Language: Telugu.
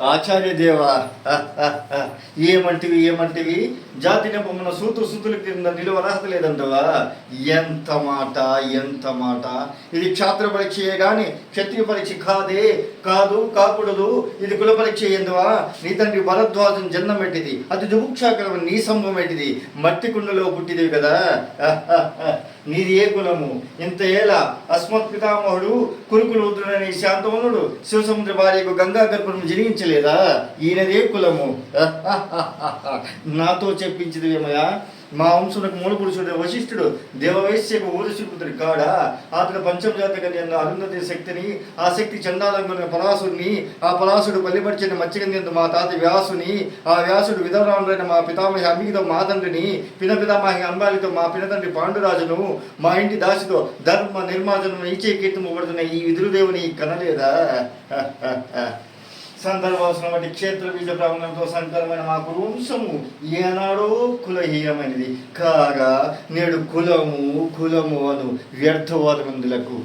ఆచార్య దేవ. ఏమంటివి ఏమంటివి? జాతి నెపమున సూతు సూతుల కింద నిలువ అర్హత లేదంటవా? ఎంత మాట ఎంత మాట. ఇది క్షాత్ర పరీక్షయే కానీ క్షత్రియ పరీక్ష కాదే కాదు కాకూడదు. ఇది కుల పరీక్ష ఎందువా? నీ తండ్రి భరద్వాజం జన్మం పెట్టిది అది జుభుక్షాకరం నీ సంభవం పెట్టిది మట్టి కుండలో పుట్టిదేవి కదా. నీది ఏ కులము? ఇంత ఏలా అస్మత్ పితామహుడు కురుకులు ఉద్రుడని శాంతవనుడు శివసముద్ర భార్యకు గంగా గర్భం ఈయనది ఈయనదే కులము? నాతో చెప్పించదు ఏమయ్యా మా వంశులకు మూల పురుషుడు వశిష్ఠుడు దేవవైశ్యకు ఊరశిపుత్రుడు కాడా? అతడు పంచమజాతకని అన్న అరుంధతి శక్తిని ఆ శక్తి చందాలంకున్న పరాసుడిని ఆ పరాసుడు పల్లిపరిచిన మత్స్యగంధి మా తాత వ్యాసుని ఆ వ్యాసుడు విధవరాముడైన మా పితామహి అమ్మికితో మా తండ్రిని పిన పితామహి అంబాలితో మా పినతండ్రి పాండురాజును మా ఇంటి దాసితో ధర్మ నిర్మాజనం ఇచ్చే కీర్తమబడుతున్న ఈ విదురుదేవుని కనలేదా? అవసరం వంటి క్షేత్ర బీజ ప్రాంగంతో సంకరమైన మాకు వంశము ఏనాడో కులహీనమైనది. కాగా నేడు కులము కులము అను వ్యర్థవాదముందులకు